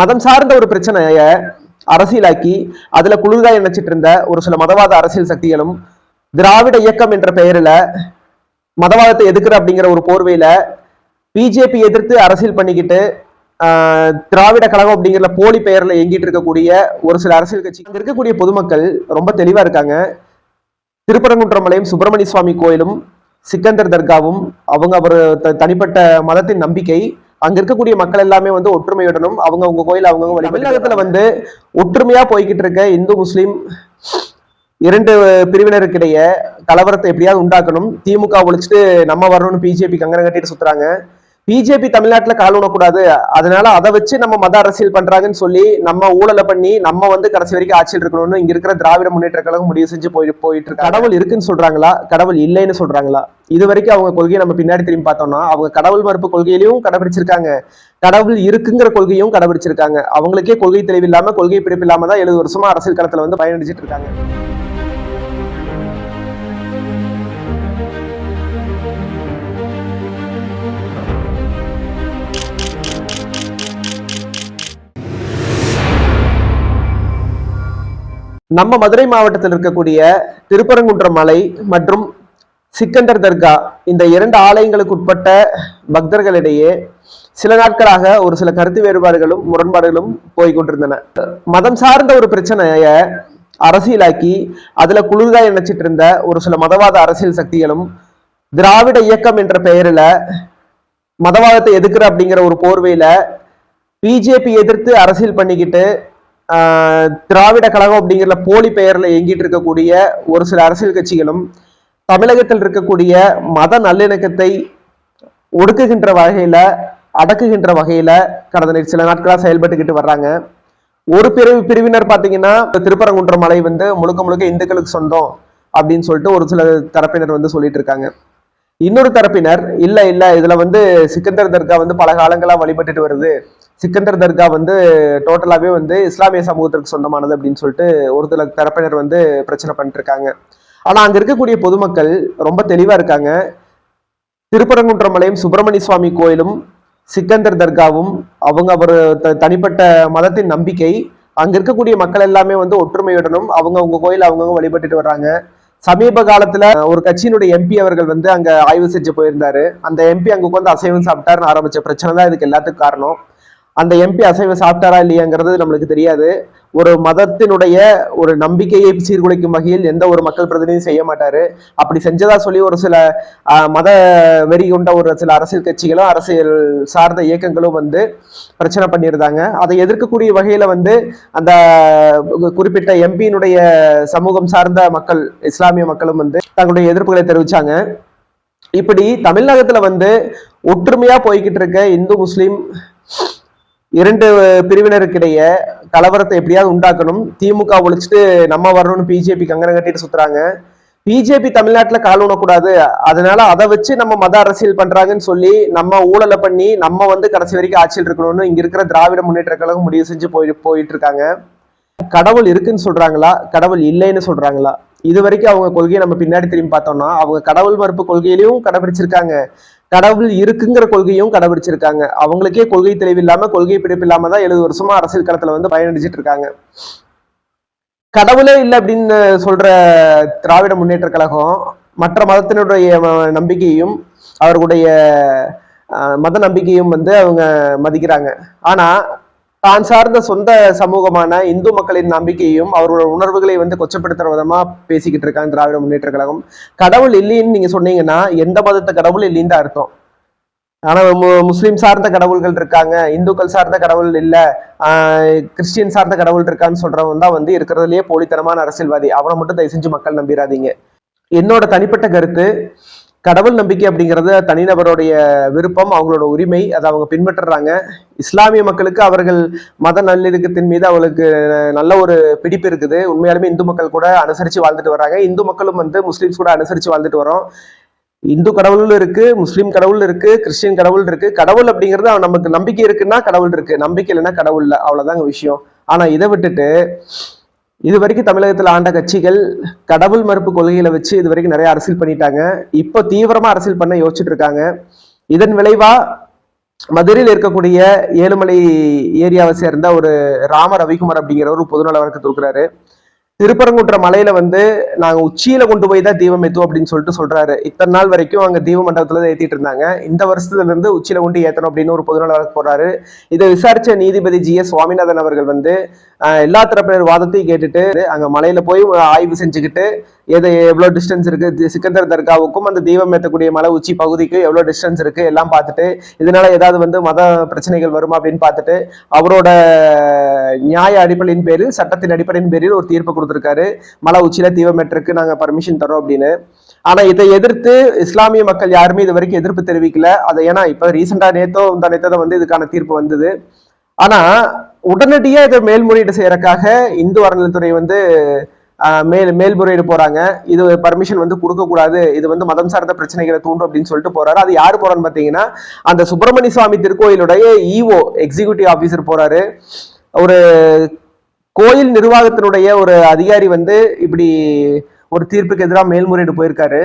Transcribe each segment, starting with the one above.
மதம் சார்ந்த ஒரு பிரச்சனைய அரசியலாக்கி அதுல குளிர்காய் நினைச்சிட்டு இருந்த ஒரு சில மதவாத அரசியல் சக்திகளும் திராவிட இயக்கம் என்ற பெயரில் மதவாதத்தை எதிர்க்கிற அப்படிங்கிற ஒரு போர்வையில பிஜேபி எதிர்த்து அரசியல் பண்ணிக்கிட்டு திராவிட கழகம் அப்படிங்கிற போலி பெயர்ல இயங்கிட்டு இருக்கக்கூடிய ஒரு சில அரசியல் கட்சி. அங்க இருக்கக்கூடிய பொதுமக்கள் ரொம்ப தெளிவா இருக்காங்க. திருப்பரங்குன்றமலையும் சுப்பிரமணிய சுவாமி கோயிலும் சிக்கந்தர் தர்காவும் அவங்க அவர் தனிப்பட்ட மதத்தின் நம்பிக்கை அங்க இருக்கக்கூடிய மக்கள் எல்லாமே வந்து ஒற்றுமையுடனும் அவங்க அவங்க கோயில் அவங்க தமிழகத்துல வந்து ஒற்றுமையா போய்கிட்டு இருக்க இந்து முஸ்லீம் இரண்டு பிரிவினருக்கிடையே கலவரத்தை எப்படியாவது உண்டாக்கணும். திமுக ஒழிச்சிட்டு நம்ம வரணும்னு பிஜேபி கங்கணம் கட்டிட்டு சுத்துறாங்க. பிஜேபி தமிழ்நாட்டுல கால் ஊனக்கூடாது. அதனால அதை வச்சு நம்ம மத அரசியல் பண்றாங்கன்னு சொல்லி நம்ம ஊழலை பண்ணி நம்ம வந்து கடைசி வரைக்கும் ஆட்சியில் இருக்கணும்னு இங்க இருக்கிற திராவிட முன்னேற்ற கழகம் முடிவு செஞ்சு போயிட்டு போயிட்டு இருக்கு கடவுள் இருக்குன்னு சொல்றாங்களா? கடவுள் இல்லைன்னு சொல்றாங்களா? இது வரைக்கும் அவங்க கொள்கையை நம்ம பின்னாடி திரும்பி பார்த்தோம்னா அவங்க கடவுள் மறுப்பு கொள்கையிலையும் கடைபிடிச்சிருக்காங்க. கடவுள் இருக்குங்கிற கொள்கையும் கடைபிடிச்சிருக்காங்க. அவங்களுக்கே கொள்கை தெளிவு இல்லாம கொள்கை பிடிப்பு இல்லாம தான் எழுபது வருஷமா அரசியல் களத்துல வந்து பயனடிச்சிட்டு இருக்காங்க. நம்ம மதுரை மாவட்டத்தில் இருக்கக்கூடிய திருப்பரங்குன்ற மலை மற்றும் சிக்கந்தர் தர்கா இந்த இரண்டு ஆலயங்களுக்கு உட்பட்ட பக்தர்களிடையே சில நாட்களாக ஒரு சில கருத்து வேறுபாடுகளும் முரண்பாடுகளும் போய்கொண்டிருந்தன. மதம் சார்ந்த ஒரு பிரச்சனைய அரசியலாக்கி அதுல குளிர்காய் நினைச்சிட்டு இருந்த ஒரு சில மதவாத அரசியல் சக்திகளும் திராவிட இயக்கம் என்ற பெயரில் மதவாதத்தை எதிர்க்கிற அப்படிங்கிற ஒரு போர்வையில பிஜேபி எதிர்த்து அரசியல் பண்ணிக்கிட்டு திராவிட கழகம் அப்படிங்கிற போலி பெயரில் இயங்கிட்டு இருக்கக்கூடிய ஒரு சில அரசியல் கட்சிகளும் தமிழகத்தில் இருக்கக்கூடிய மத நல்லிணக்கத்தை ஒடுக்குகின்ற வகையில அடக்குகின்ற வகையில கடந்த சில நாட்களாக செயல்பட்டுக்கிட்டு வர்றாங்க. ஒரு பிரிவு பிரிவினர் பார்த்தீங்கன்னா திருப்பரங்குன்ற திருப்பரங்குன்றம் மலை வந்து முழுக்க முழுக்க இந்துக்களுக்கு சொந்தம் அப்படின்னு சொல்லிட்டு ஒரு சில தரப்பினர் வந்து சொல்லிட்டு இருக்காங்க. இன்னொரு தரப்பினர் இல்ல இல்ல இதுல வந்து சிக்கந்தர் தர்கா வந்து பல காலங்களா வழிபட்டுட்டு வருது. சிக்கந்தர் தர்கா வந்து டோட்டலாகவே வந்து இஸ்லாமிய சமூகத்திற்கு சொந்தமானது அப்படின்னு சொல்லிட்டு ஒரு சில தரப்பினர் வந்து பிரச்சனை பண்ணிட்டு இருக்காங்க ஆனால் அங்கே இருக்கக்கூடிய பொதுமக்கள் ரொம்ப தெளிவாக இருக்காங்க. திருப்பரங்குன்றமலையும் சுப்பிரமணிய சுவாமி கோயிலும் சிக்கந்தர் தர்காவும் அவங்க அவர் த- தனிப்பட்ட மதத்தின் நம்பிக்கை அங்கே இருக்கக்கூடிய மக்கள் எல்லாமே வந்து ஒற்றுமையுடனும் அவங்க அவங்க கோயில் அவங்கவுங்க வழிபட்டுட்டு வர்றாங்க. சமீப காலத்துல ஒரு கட்சியினுடைய எம்பி அவர்கள் வந்து அங்க ஆய்வு செஞ்சு போயிருந்தாரு. அந்த எம்பி அங்க உட்காந்து அசைவம் சாப்பிட்டாருன்னு ஆரம்பிச்ச பிரச்சனை தான் இதுக்கு எல்லாத்துக்கும் காரணம். அந்த எம்பி அசைவம் சாப்பிட்டாரா இல்லையாங்கிறது நம்மளுக்கு தெரியாது. ஒரு மதத்தினுடைய ஒரு நம்பிக்கையை சீர்குலைக்கும் வகையில் எந்த ஒரு மக்கள் பிரதிநிதியும் செய்ய மாட்டாரு. அப்படி செஞ்சதா சொல்லி ஒரு சில மத வெறி கொண்ட ஒரு சில அரசியல் கட்சிகளும் அரசியல் சார்ந்த இயக்கங்களும் வந்து பிரச்சனை பண்ணியிருந்தாங்க. அதை எதிர்க்கக்கூடிய வகையில வந்து அந்த குறிப்பிட்ட எம்பியினுடைய சமூகம் சார்ந்த மக்கள் இஸ்லாமிய மக்களும் வந்து தங்களுடைய எதிர்ப்புகளை தெரிவிச்சாங்க. இப்படி தமிழகத்துல வந்து ஒற்றுமையா போய்கிட்டு இருக்க இந்து முஸ்லீம் இரண்டு பிரிவினருக்கிடையே கலவரத்தை எப்படியாவது உண்டாக்கணும். திமுக ஒழிச்சிட்டு நம்ம வரணும்னு பிஜேபி கங்கணம் கட்டிட்டு சுத்துறாங்க. பிஜேபி தமிழ்நாட்டில் கால் ஊனக்கூடாது. அதனால அதை வச்சு நம்ம மத அரசியல் பண்றாங்கன்னு சொல்லி நம்ம ஊழலை பண்ணி நம்ம வந்து கடைசி வரைக்கும் ஆட்சியில் இருக்கணும்னு இங்க இருக்கிற திராவிட முன்னேற்ற கழகம் முடிவு செஞ்சு போய் போயிட்டு இருக்காங்க கடவுள் இருக்குன்னு சொல்றாங்களா? கடவுள் இல்லைன்னு சொல்றாங்களா? இது வரைக்கும் அவங்க கொள்கையை நம்ம பின்னாடி திரும்பி பார்த்தோம்னா அவங்க கடவுள் மறுப்பு கொள்கையிலையும் கடைபிடிச்சிருக்காங்க. கடவுள் இருக்குங்கிற கொள்கையும் கடைபிடிச்சிருக்காங்க. அவங்களுக்கே கொள்கை தெளிவு இல்லாம கொள்கை பிடிப்பு இல்லாம தான் எழுபது வருஷமா அரசியல் களத்துல வந்து பயனடிச்சிட்டு இருக்காங்க. கடவுளே இல்லை அப்படின்னு சொல்ற திராவிட முன்னேற்ற கழகம் மற்ற மதத்தினுடைய நம்பிக்கையும் அவர்களுடைய அஹ், மத நம்பிக்கையும் வந்து அவங்க மதிக்கிறாங்க. ஆனா தான் சார்ந்த சொந்த சமூகமான இந்து மக்களின் நம்பிக்கையும் அவர்களோட உணர்வுகளை வந்து கொச்சப்படுத்துற விதமா பேசிக்கிட்டு இருக்காங்க திராவிட முன்னேற்ற கழகம். கடவுள் இல்லைன்னு நீங்க சொன்னீங்கன்னா எந்த மதத்தை கடவுள் இல்லைன்னு தான் அர்த்தம். ஆனா மு- முஸ்லீம் சார்ந்த கடவுள்கள் இருக்காங்க இந்துக்கள் சார்ந்த கடவுள் இல்ல ஆஹ் கிறிஸ்டியன் சார்ந்த கடவுள் இருக்கான்னு சொல்றவன் தான் வந்து இருக்கிறதுலயே போலித்தனமான அரசியல்வாதி. அவனை மட்டும் தயவு செஞ்சு மக்கள் நம்பிடாதீங்க என்னோட தனிப்பட்ட கருத்து கடவுள் நம்பிக்கை அப்படிங்கிறது தனிநபருடைய விருப்பம் அவங்களோட உரிமை அதை அவங்க பின்பற்றுறாங்க. இஸ்லாமிய மக்களுக்கு அவர்கள் மத நல்லிணக்கத்தின் மீது அவளுக்கு நல்ல ஒரு பிடிப்பு இருக்குது. உண்மையாலுமே இந்து மக்கள் கூட அனுசரித்து வாழ்ந்துட்டு வர்றாங்க இந்து மக்களும் வந்து முஸ்லீம்ஸ் கூட அனுசரித்து வாழ்ந்துட்டு வரோம். இந்து கடவுள் இருக்கு முஸ்லீம் கடவுள் இருக்கு கிறிஸ்டியன் கடவுள் இருக்கு. கடவுள் அப்படிங்கிறது அவன் நமக்கு நம்பிக்கை இருக்குன்னா கடவுள் இருக்கு. நம்பிக்கை இல்லைன்னா கடவுள் இல்லை. அவ்வளவுதாங்க விஷயம். ஆனா இதை விட்டுட்டு இது வரைக்கும் தமிழகத்தில் ஆண்ட கட்சிகள் கடவுள் மறுப்பு கொள்கைகளை வச்சு இது வரைக்கும் நிறைய அரசியல் பண்ணிட்டாங்க. இப்போ தீவிரமா அரசியல் பண்ண யோசிச்சுட்டு இருக்காங்க. இதன் விளைவா மதுரையில் இருக்கக்கூடிய ஏழுமலை ஏரியாவை சேர்ந்த ஒரு ராம ரவிக்குமார் அப்படிங்கிற ஒரு பொதுநல வழக்கு தொடுக்கிறாரு. திருப்பரங்குன்ற மலையில வந்து நாங்க உச்சியில கொண்டு போய் தான் தீபம் ஏத்துவோம் அப்படின்னு சொல்லிட்டு சொல்றாரு. இத்தனை நாள் வரைக்கும் அங்க தீப மண்டபத்துல தான் ஏத்திட்டு இருந்தாங்க. இந்த வருஷத்துல இருந்து உச்சியில கொண்டு ஏத்தணும் அப்படின்னு ஒரு பொதுநல வழக்கு போறாரு. இதை விசாரிச்ச நீதிபதி ஜி எஸ் சுவாமிநாதன் அவர்கள் வந்து எல்லா தரப்பினர் வாதத்தையும் கேட்டுட்டு அங்க மலையில போய் ஆய்வு செஞ்சுக்கிட்டு எது எவ்வளவு டிஸ்டன்ஸ் இருக்கு? சிக்கந்தர் தர்காவுக்கும் அந்த தீபம் ஏற்றக்கூடிய மலை உச்சி பகுதிக்கு எவ்வளவு டிஸ்டன்ஸ் இருக்கு? எல்லாம் பார்த்துட்டு இதனால ஏதாவது வந்து மத பிரச்சனைகள் வருமா அப்படின்னு பார்த்துட்டு அவரோட நியாய அடிப்படையின் பேரில் சட்டத்தின் அடிப்படையின் பேரில் ஒரு தீர்ப்பு கொடுத்துருக்காரு. மலை உச்சியில தீபம் நாங்கள் நாங்க பர்மிஷன் தரோம் அப்படின்னு. ஆனா இதை எதிர்த்து இஸ்லாமிய மக்கள் யாருமே இது வரைக்கும் எதிர்ப்பு தெரிவிக்கல. அதை ஏன்னா இப்போ ரீசெண்டா நேத்தோ இந்த நேத்தோ வந்து இதுக்கான தீர்ப்பு வந்தது. ஆனா உடனடியாக இதை மேல்முறையீடு செய்யறதுக்காக இந்து அறநிலைத்துறை வந்து மேல் மேல்முறையீடு போறாங்க. இது பர்மிஷன் வந்து கொடுக்கக்கூடாது. இது வந்து மதம் சார்ந்த பிரச்சனைகளை தூண்டும் அப்படின்னு சொல்லிட்டு போறாரு. அது யார் போறான்னு பார்த்தீங்கன்னா அந்த சுப்பிரமணிய சுவாமி திருக்கோயிலுடைய இஓ எக்ஸிகியூட்டிவ் ஆஃபீஸர் போறாரு. ஒரு கோயில் நிர்வாகத்தினுடைய ஒரு அதிகாரி வந்து இப்படி ஒரு தீர்ப்புக்கு எதிராக மேல்முறையீடு போயிருக்காரு.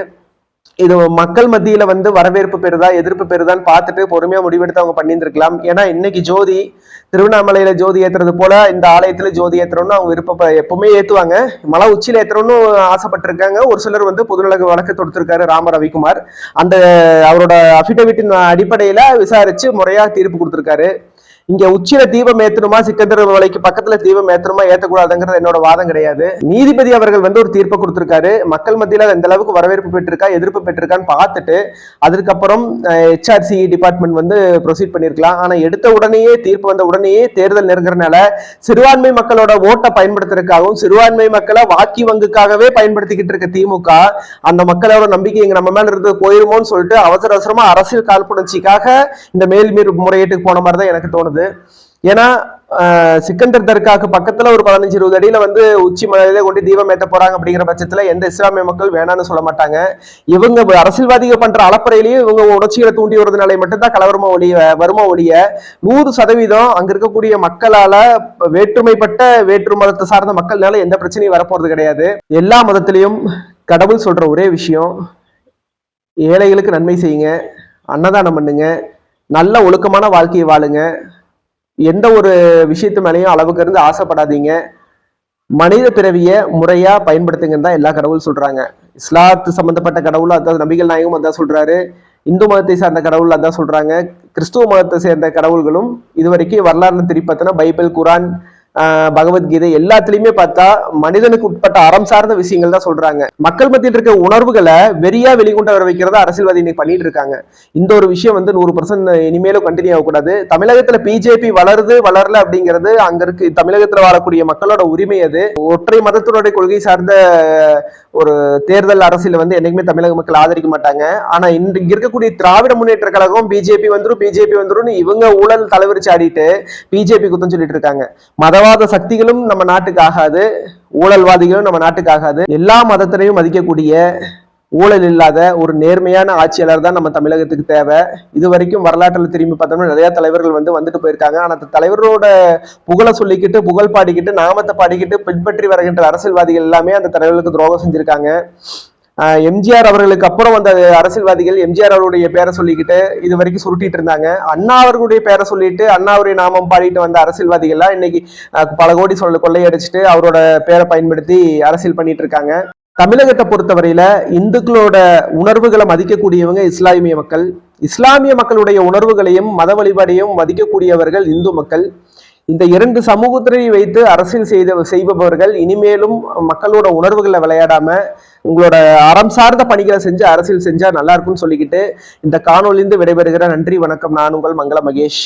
இது மக்கள் மத்தியில வந்து வரவேற்பு பெறுதா எதிர்ப்பு பெறுதான்னு பார்த்துட்டு பொறுமையா முடிவெடுத்து அவங்க பண்ணியிருந்திருக்கலாம். ஏன்னா இன்னைக்கு ஜோதி திருவண்ணாமலையில ஜோதி ஏத்துறது போல இந்த ஆலயத்துல ஜோதி ஏத்துறோம்னு அவங்க விருப்ப எப்பவுமே ஏத்துவாங்க. மலை உச்சியில ஏத்துறோம்னு ஆசைப்பட்டிருக்காங்க. ஒரு சிலர் வந்து பொதுநலக வழக்கு தொடுத்திருக்காரு ராம ரவிக்குமார். அந்த அவரோட அபிடவிட்டின் அடிப்படையில விசாரிச்சு முறையா தீர்ப்பு கொடுத்திருக்காரு. இங்க உச்சியில தீபம் ஏத்தணுமா சிக்கந்தர் மலைக்கு பக்கத்துல தீபம் ஏத்தணுமா ஏத்தக்கூடாதுங்கிறது என்னோட வாதம் கிடையாது. நீதிபதி அவர்கள் வந்து ஒரு தீர்ப்பை கொடுத்திருக்காரு. மக்கள் மத்தியில அது எந்த அளவுக்கு வரவேற்பு பெற்றிருக்கா எதிர்ப்பு பெற்றிருக்கான்னு பார்த்துட்டு அதுக்கப்புறம் ஹெச்ஆர்சி டிபார்ட்மெண்ட் வந்து ப்ரொசீட் பண்ணிருக்கலாம் ஆனா எடுத்த உடனேயே தீர்ப்பு வந்த உடனேயே தேர்தல் நெருங்குறனால சிறுபான்மை மக்களோட ஓட்டை பயன்படுத்துறதுக்காகவும் சிறுபான்மை மக்களை வாக்கி வங்குக்காகவே பயன்படுத்திக்கிட்டு இருக்க திமுக அந்த மக்களோட நம்பிக்கை இங்க நம்ம மேல இருந்து போயிருமோன்னு சொல்லிட்டு அவசர அவசரமா அரசியல் காழ்ப்புணர்ச்சிக்காக இந்த மேல்மீர் முறையீட்டுக்கு போன மாதிரி தான் எனக்கு தோணுது. ஏன்னா சிக்கந்தர் தர்காக்கு பக்கத்துல ஒரு பதினஞ்சு இருபது அடியில வந்து உச்சி மலையில கொண்டு தீபம் ஏற்ற போறாங்க அப்படிங்கிற பட்சத்துல எந்த இஸ்லாமிய மக்கள் வேணாம்னு சொல்ல மாட்டாங்க. இவங்க அரசியல்வாதிகள் பண்ற அளப்பறையிலையும் இவங்க உணர்ச்சிகளை தூண்டி வருதுனால மட்டும்தான் கலவரமா ஒழிய வருமா ஒழிய நூறு சதவீதம் அங்க இருக்கக்கூடிய மக்களால வேற்றுமைப்பட்ட வேற்று மதத்தை சார்ந்த மக்கள்னால எந்த பிரச்சனையும் வரப்போறது கிடையாது. எல்லா மதத்திலையும் கடவுள் சொல்ற ஒரே விஷயம் ஏழைகளுக்கு நன்மை செய்யுங்க அன்னதானம் பண்ணுங்க நல்ல ஒழுக்கமான வாழ்க்கையை வாழுங்க எந்த ஒரு விஷயத்து மேலேயும் அளவுக்கு இருந்து ஆசைப்படாதீங்க. மனித பிறவியை முறையா பயன்படுத்துங்கன்னு தான் எல்லா கடவுள் சொல்றாங்க. இஸ்லாத்து சம்பந்தப்பட்ட கடவுளும் அதாவது நபிகள் நாயகம் அதான் சொல்றாரு. இந்து மதத்தை சார்ந்த கடவுள் அதான் சொல்றாங்க. கிறிஸ்துவ மதத்தை சேர்ந்த கடவுள்களும் இதுவரைக்கும் வரலாறு திருப்பி பார்த்தோன்னா பைபிள் குரான் பகவத்கீதை எல்லாத்துலயுமே பார்த்தா மனிதனுக்கு உட்பட்ட அறம் சார்ந்த விஷயங்கள் தான் சொல்றாங்க. மக்கள் மத்தியில் இருக்க உணர்வுகளை வெறியா வெளிக்கொண்டு வர வைக்கிறத அரசியல்வாதி இன்னைக்கு பண்ணிட்டு இருக்காங்க. இந்த ஒரு விஷயம் வந்து நூறு பர்சன்ட் இனிமேலும் கண்டினியூ ஆகக்கூடாது. தமிழகத்துல பிஜேபி வளருது வளரல அப்படிங்கிறது அங்க இருக்கு. தமிழகத்துல வாழக்கூடிய மக்களோட உரிமை அது. ஒற்றை மதத்தினுடைய கொள்கை சார்ந்த ஒரு தேர்தல் அரசியல வந்து என்னைக்குமே தமிழக மக்கள் ஆதரிக்க மாட்டாங்க. ஆனா இன்று இருக்கக்கூடிய திராவிட முன்னேற்ற கழகம் பிஜேபி வந்துடும் பிஜேபி வந்துடும் இவங்க ஊழல் தலைவரிச்சு ஆடிட்டு பிஜேபி குத்தம் சொல்லிட்டு இருக்காங்க. மத மதவாத சக்திகளும் நம்ம நாட்டுக்கு ஆகாது ஊழல்வாதிகளும் நம்ம நாட்டுக்கு ஆகாது எல்லா மதத்தினையும் மதிக்கக்கூடிய ஊழல் இல்லாத ஒரு நேர்மையான ஆட்சியாளர் தான் நம்ம தமிழகத்துக்கு தேவை. இது வரைக்கும் வரலாற்றில் திரும்பி பார்த்தோம்னா நிறைய தலைவர்கள் வந்து வந்துட்டு போயிருக்காங்க. ஆனால் அந்த தலைவரோட புகழை சொல்லிக்கிட்டு புகழ் பாடிக்கிட்டு நாமத்தை பாடிக்கிட்டு பின்பற்றி வருகின்ற அரசியல்வாதிகள் எல்லாமே அந்த தலைவர்களுக்கு துரோகம் செஞ்சிருக்காங்க. எம்ஜிஆர் அவர்களுக்கு அப்புறம் வந்த அரசியல்வாதிகள் எம்ஜிஆர் அவருடைய பேரை சொல்லிக்கிட்டு இது வரைக்கும் சுருட்டிட்டு இருந்தாங்க. அண்ணா அவர்களுடைய பேரை சொல்லிட்டு அண்ணா நாமம் பாடிட்டு வந்த அரசியல்வாதிகள்லாம் இன்னைக்கு பல கோடி சொல்ல கொள்ளையடிச்சிட்டு அவரோட பேரை பயன்படுத்தி அரசியல் பண்ணிட்டு இருக்காங்க. தமிழகத்தை பொறுத்தவரையில இந்துக்களோட உணர்வுகளை மதிக்கக்கூடியவங்க இஸ்லாமிய மக்கள். இஸ்லாமிய மக்களுடைய உணர்வுகளையும் மத வழிபாடையும் மதிக்கக்கூடியவர்கள் இந்து மக்கள். இந்த இரண்டு சமூகத்தினை வைத்து அரசியல் செய்த செய்பவர்கள் இனிமேலும் மக்களோட உணர்வுகளை விளையாடாம உங்களோட அறம் சார்ந்த பணிகளை செஞ்சு அரசியல் செஞ்சா நல்லா இருக்கும்னு சொல்லிக்கிட்டு இந்த காணொலிந்து விடைபெறுகிற நன்றி வணக்கம். நான் உங்கள் மங்கள மகேஷ்.